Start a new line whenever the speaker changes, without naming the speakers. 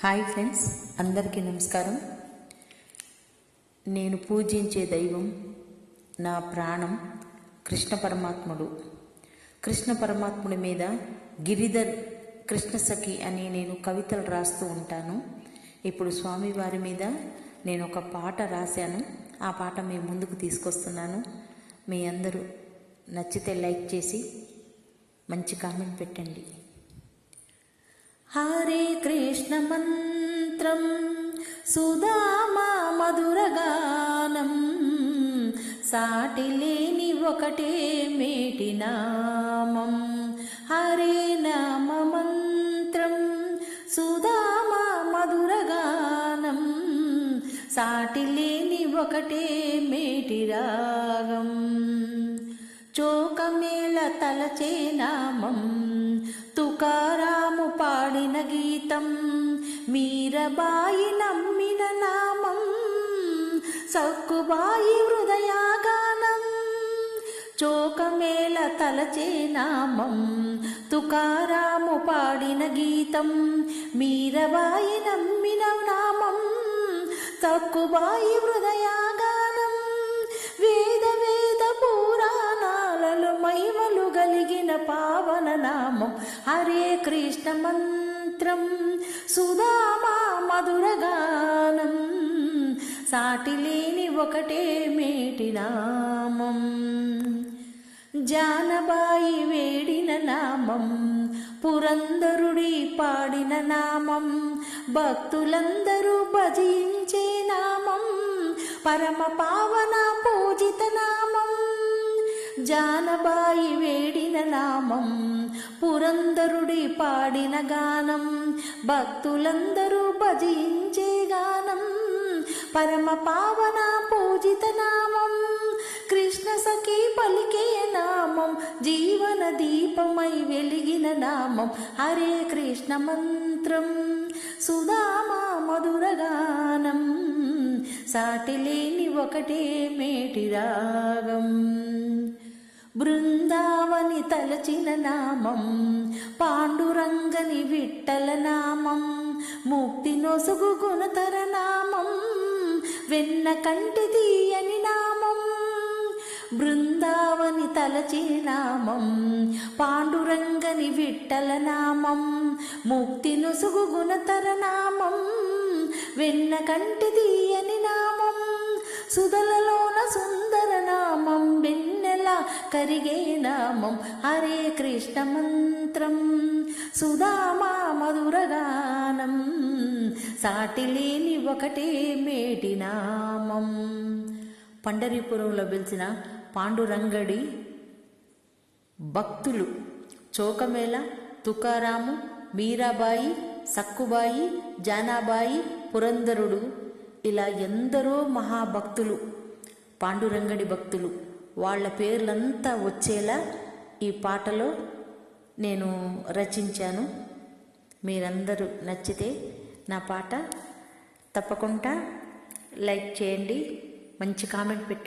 Hi friends అందరికీ నమస్కారం. నేను పూజించే దైవం నా ప్రాణం కృష్ణ పరమాత్ముడు. కృష్ణ పరమాత్ముడి మీద గిరిధర్ కృష్ణ సఖి అని నేను కవితలు రాస్తూ ఉంటాను. ఇప్పుడు స్వామివారి మీద నేను ఒక పాట రాశాను. ఆ పాట మీ ముందుకు తీసుకొస్తున్నాను. మీ అందరూ నచ్చితే లైక్ చేసి మంచి కామెంట్ పెట్టండి. హరే కృష్ణ మంత్రం. సుధామా మధురగానం. సాటి లేని ఒకటే మేటి నామం. హరే నామ మంత్రం. సుధామా మధురగానం. సాటి లేని ఒకటే మేటి రాగం. చోకమేళ తలచే నామం తుకారాము పాడిన గీతం మీరబాయి నమ్మిన నామం. సక్కుబాయి హృదయాగానం చోకమేళ తలచే నామం తుకారాము పాడిన గీతం మీరబాయి నమ్మిన నామం. సక్కుబాయి హృదయాగా నామం హరే కృష్ణ మంత్రం. సుధామా మధురగానం. సాటి లేని ఒకటే మేటి నామం. జానబాయి వేడిన నామం. పురందరుడి పాడిన నామం. భక్తులందరూ భజించే నామం. పరమ పావన పూజిత నామం. జానబాయి వేడిన నామం. పురందరుడి పాడిన గానం భక్తులందరూ భజించే గానం. పరమ పావన పూజిత నామం కృష్ణ సఖీ పలికే నామం జీవన దీపమై వెలిగిన నామం. హరే కృష్ణ మంత్రం సుధామా మధురగానం సాటి లేని ఒకటే మేటి రాగం. బృందావని తలచిన నామం పాండురంగని విట్టల నామం ముక్తి నొసుగు గుణతర నామం వెన్న కంటి తీయని నామం బృందావని తలచి నామం పాండురంగని విట్టల నామం ముక్తి నొసుగు గుణతర నామం వెన్న కంటి తీయని నామం సుదల కరిగే నామం. హరే కృష్ణ మంత్రం. సుధామా మధురగానం సాటి లేని ఒకటే మేటి నామం. పండరీపురంలో పిలిచిన పాండురంగడి భక్తులు చోకమేళ తుకారాము మీరాబాయి సక్కుబాయి జానాబాయి పురందరుడు ఇలా ఎందరో మహాభక్తులు పాండురంగడి భక్తులు. వాళ్ళ పేర్లంతా వచ్చేలా ఈ పాటలో నేను రచించాను. మీరందరూ నచ్చితే నా పాట తప్పకుండా లైక్ చేయండి. మంచి కామెంట్ పెట్టి